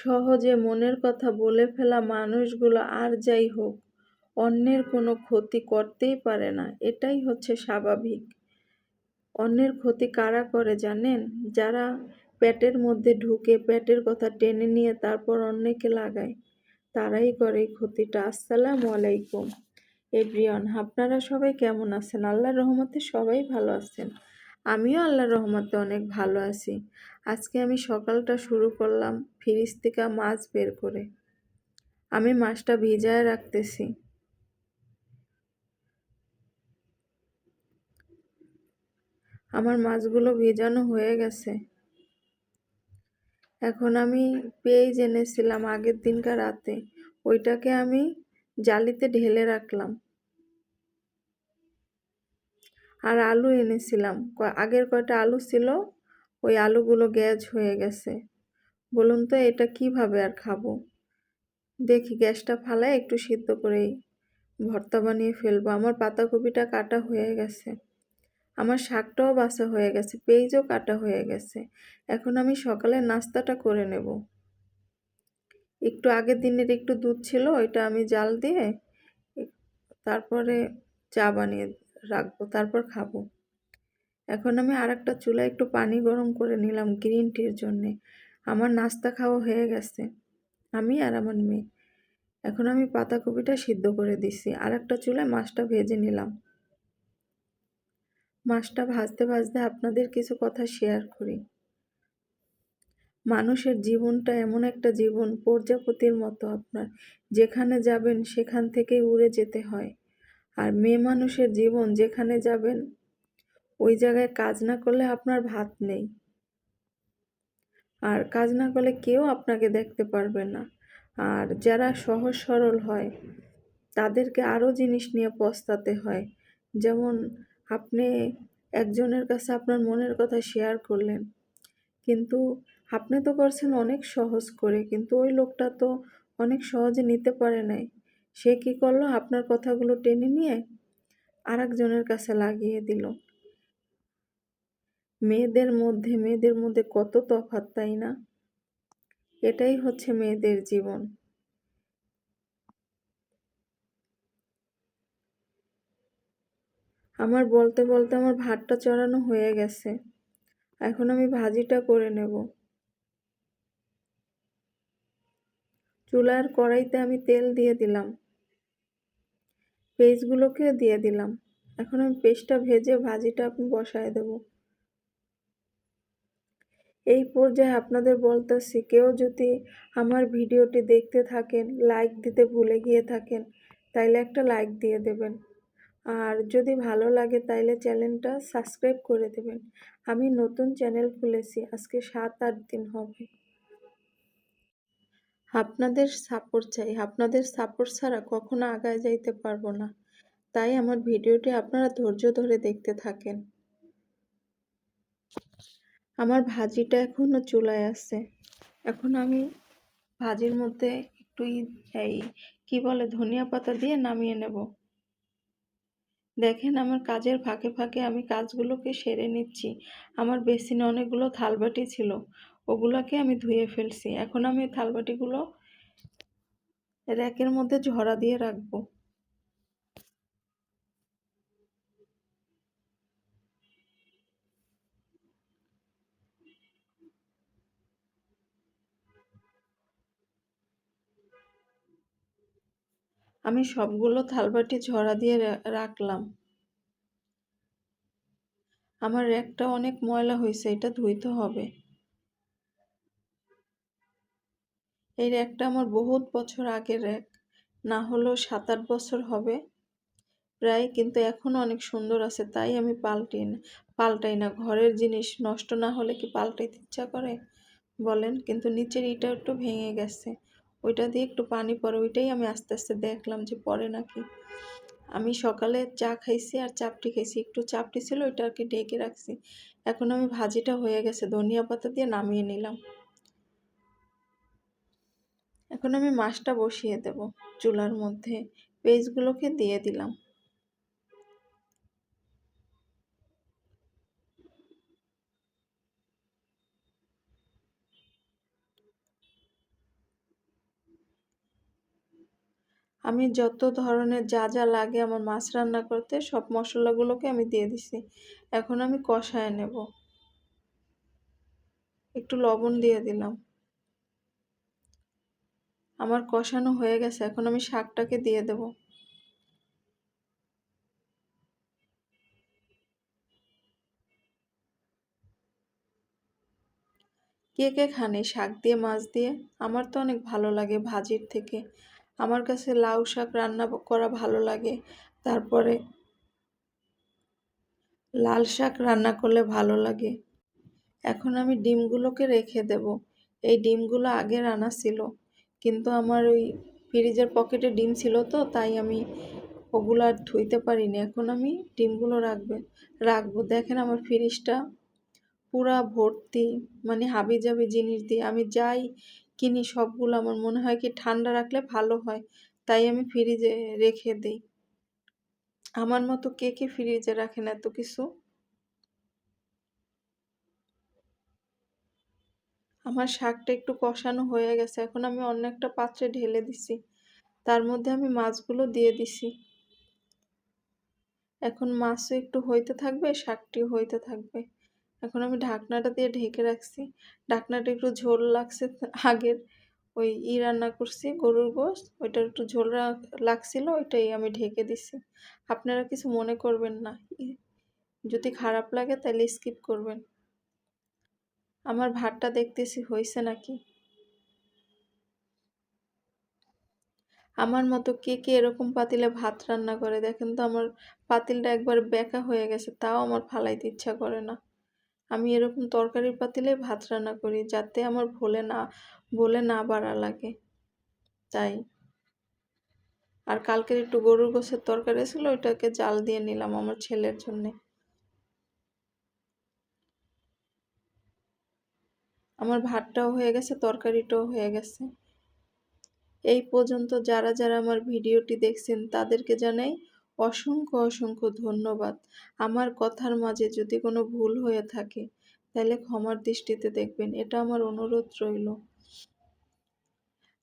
সহজে মনের কথা বলে ফেলা মানুষগুলো আর যাই হোক, অন্যের কোনো ক্ষতি করতেই পারে না। এটাই হচ্ছে স্বাভাবিক। অন্যের ক্ষতি কারা করে জানেন? যারা পেটের মধ্যে ঢুকে পেটের কথা টেনে নিয়ে তারপর অন্যকে লাগায়, তারাই করে এই ক্ষতিটা। আসসালামু আলাইকুম, এভরিওয়ান। আপনারা সবাই কেমন আছেন? আল্লাহর রহমতে সবাই ভালো আছেন। আমিও আল্লাহর রহমতে অনেক ভালো আছি। আজকে আমি সকালটা শুরু করলাম ফ্রিজ থেকে মাছ বের করে। আমি মাছটা ভিজায় রাখতেছি। আমার মাছগুলো ভেজানো হয়ে গেছে। এখন আমি পেঁয়াজ এনেছিলাম আগের দিনকার রাতে। ওইটাকে আমি জালিতে ঢেলে রাখলাম। আর আলু এনেছিলাম। আগের কয়টা আলু ছিল ওই আলুগুলো গ্যাস হয়ে গেছে। বলুন তো, এটা কীভাবে আর খাব? দেখি, গ্যাসটা ফালায় একটু সিদ্ধ করেই ভর্তা বানিয়ে ফেলব। আমার পাতাকপিটা কাটা হয়ে গেছে। আমার শাকটাও বাসা হয়ে গেছে, পেঁয়াজও কাটা হয়ে গেছে। এখন আমি সকালে নাস্তাটা করে নেব। একটু আগের দিনের একটু দুধ ছিল, ওইটা আমি জাল দিয়ে তারপরে চা বানিয়ে রাখব, তারপর খাব। এখন আমি আর একটা চুলায় একটু পানি গরম করে নিলাম গ্রিন টির জন্যে। আমার নাস্তা খাওয়া হয়ে গেছে। আমি আর আমার মেয়ে। এখন আমি পাতাকপিটা সিদ্ধ করে দিছি। আর একটা চুলায় মাছটা ভেজে নিলাম। মাছটা ভাজতে ভাজতে আপনাদের কিছু কথা শেয়ার করি। মানুষের জীবনটা এমন একটা জীবন, প্রজাপতির মতো আপনার। যেখানে যাবেন সেখান থেকে উড়ে যেতে হয়। আর মেয়ে মানুষের জীবন যেখানে যাবেন ওই জায়গায় কাজ না করলে আপনার ভাত নেই। আর কাজ না করলে কেউ আপনাকে দেখতে পারবে না। আর যারা সহজ সরল হয়, তাদেরকে আরও জিনিস নিয়ে পস্তাতে হয়। যেমন, আপনি একজনের কাছে আপনার মনের কথা শেয়ার করলেন, কিন্তু আপনি তো করছেন অনেক সহজ করে, কিন্তু ওই লোকটা তো অনেক সহজে নিতে পারে নাই। সে কি করল? আপনার কথাগুলো টেনে নিয়ে আরেকজনের কাছে লাগিয়ে দিল। মেয়েদের মধ্যে মেয়েদের মধ্যে কত তফাৎ, তাই না? এটাই হচ্ছে মেয়েদের জীবন। আমার বলতে বলতে আমার ভাতটা চড়ানো হয়ে গেছে। এখন আমি ভাজিটা করে নেব। চুলার কড়াইতে আমি তেল দিয়ে দিলাম। পেস্টগুলোকে দিয়ে দিলাম। এখন আমি পেস্টটা ভেজে ভাজিটা আপনি বসায় দেব। এই পর্যায়ে আপনাদের বলতেছি, কেউ যদি আমার ভিডিওটি দেখতে থাকেন, লাইক দিতে ভুলে গিয়ে থাকেন, তাইলে একটা লাইক দিয়ে দেবেন। আর যদি ভালো লাগে, তাইলে চ্যানেলটা সাবস্ক্রাইব করে দেবেন। আমি নতুন চ্যানেল খুলেছি, আজকে সাত, আট দিন হবে। আপনাদের সাপোর্ট চাই। আপনাদের সাপোর্ট ছাড়া কখনো আগায় যাইতে পারব না। তাই আমার ভিডিওটি আপনারা ধৈর্য ধরে দেখতে থাকেন। আমার ভাজিটা এখনও চুলায় আছে। এখন আমি ভাজির মধ্যে একটু এই, কি বলে, ধনিয়া পাতা দিয়ে নামিয়ে নেব। দেখেন আমার কাজের ফাঁকে ফাঁকে আমি কাজগুলোকে সেরে নিচ্ছি। আমার বেসিনে অনেকগুলো থালবাটি ছিল, ওগুলোকে আমি ধুয়ে ফেলছি। এখন আমি থালবাটিগুলো র্যাকের মধ্যে ঝরা দিয়ে রাখব। আমি সবগুলো থালবাটি ঝরা দিয়ে রাখলাম। আমার র্যাকটা অনেক ময়লা হয়েছে, এটা ধুইতে হবে। এই র্যাকটা আমার বহুত বছর আগের র্যাক, না হলেও সাত আট বছর হবে। প্রায় কিন্তু এখনও অনেক সুন্দর আছে, তাই আমি পাল্টি না, পাল্টাই না। ঘরের জিনিস নষ্ট না হলে কি পাল্টাইতে ইচ্ছা করে? বলেন, কিন্তু নিচের ইটা একটু ভেঙে গেছে। ওইটা দিয়ে একটু পানি পরে ওইটাই আমি আস্তে আস্তে দেখলাম যে পরে নাকি। আমি সকালে চা খাইছি আর চাপটি খাইছি। একটু চাপটি ছিল ওইটা আর কি ঢেকে রাখছি। এখন আমি ভাজিটা হয়ে গেছে, ধনিয়া পাতা দিয়ে নামিয়ে নিলাম। এখন আমি মাছটা বসিয়ে দেব চুলার মধ্যে। পেজগুলোকে দিয়ে দিলাম। আমি যত ধরনের যা যা লাগে আমার মাছ রান্না করতে সব মশলাগুলোকে আমি দিয়ে দিছি। এখন আমি কষায় নেব। একটু লবণ দিয়ে দিলাম। আমার কষানো হয়ে গেছে, এখন আমি শাকটাকে দিয়ে দেব। কে কে খানে শাক দিয়ে, মাছ দিয়ে? আমার তো অনেক ভালো লাগে ভাজির থেকে। আমার কাছে লাউ শাক রান্না করা ভালো লাগে। তারপরে লাল শাক রান্না করলে ভালো লাগে। এখন আমি ডিমগুলোকে রেখে দেব। এই ডিমগুলো আগে রান্না ছিল। কিন্তু আমার ওই ফ্রিজের পকেটে ডিম ছিল তো, তাই আমি ওগুলো আর ধুইতে পারিনি। এখন আমি ডিমগুলো রাখবে, রাখব। দেখেন আমার ফ্রিজটা পুরা ভর্তি মানে হাবি জাবি জিনিস দিয়ে। আমি যাই কিনি সবগুলো আমার মনে হয় কি ঠান্ডা রাখলে ভালো হয়। তাই আমি ফ্রিজে রেখে দিই। আমার মতো কে কে ফ্রিজে রাখেন এত কিছু? আমার শাকটা একটু কষানো হয়ে গেছে, এখন আমি অন্য একটা পাত্রে ঢেলে দিছি। তার মধ্যে আমি মাছগুলো দিয়ে দিছি। এখন মাছও একটু হইতে থাকবে, শাকটিও হইতে থাকবে। এখন আমি ঢাকনাটা দিয়ে ঢেকে রাখছি। ঢাকনাটা একটু ঝোল লাগছে আগের। ওই ই রান্না করছি, গরুর গোশত ওইটার একটু ঝোল লাগছিল, ওইটাই আমি ঢেকে দিছি। আপনারা কিছু মনে করবেন না। যদি খারাপ লাগে তাহলে স্কিপ করবেন। আমার ভাতটা দেখতেছি হয়েছে নাকি? আমার মতো কে কে এরকম পাতিলে ভাত রান্না করে? দেখেন তো আমার পাতিলটা একবার বেঁকা হয়ে গেছে, তাও আমার ফালাইতে ইচ্ছা করে না। আমি এরকম তরকারির পাতিলে ভাত রান্না করি যাতে আমার ভোলে না বলে না বাড়া লাগে। তাই। আর কালকের একটু গরুর গোছের তরকারি ছিল, ওইটাকে জাল দিয়ে নিলাম আমার ছেলের জন্যে। আমার ভাতটাও হয়ে গেছে, তরকারিটাও হয়ে গেছে। এই পর্যন্ত যারা যারা আমার ভিডিওটি দেখছেন তাদেরকে জানাই অসংখ্য অসংখ্য ধন্যবাদ। আমার কথার মাঝে যদি কোনো ভুল হয়ে থাকে, তাহলে ক্ষমার দৃষ্টিতে দেখবেন। এটা আমার অনুরোধ রইল।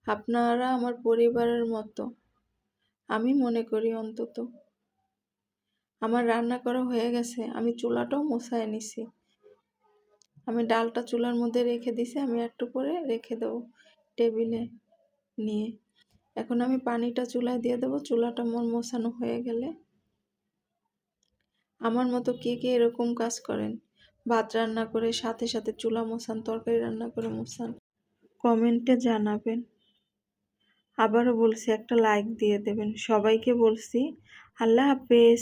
আপনারা আমার পরিবারের মতো, আমি মনে করি অন্তত। আমার রান্না করা হয়ে গেছে, আমি চুলাটাও মশায় নিছি। আমি ডালটা চুলার মধ্যে রেখে দিছি, আমি একটু পরে রেখে দেবো টেবিলে নিয়ে। এখন আমি পানিটা চুলায় দিয়ে দেবো। চুলাটা মোর মশানো হয়ে গেলে আমার মতো কে কে এরকম কাজ করেন? ভাত রান্না করে সাথে সাথে চুলা মোছান, তরকারি রান্না করে মশান কমেন্টে জানাবেন। আবারও বলছি, একটা লাইক দিয়ে দেবেন। সবাইকে বলছি, আল্লাহ হাফেজ।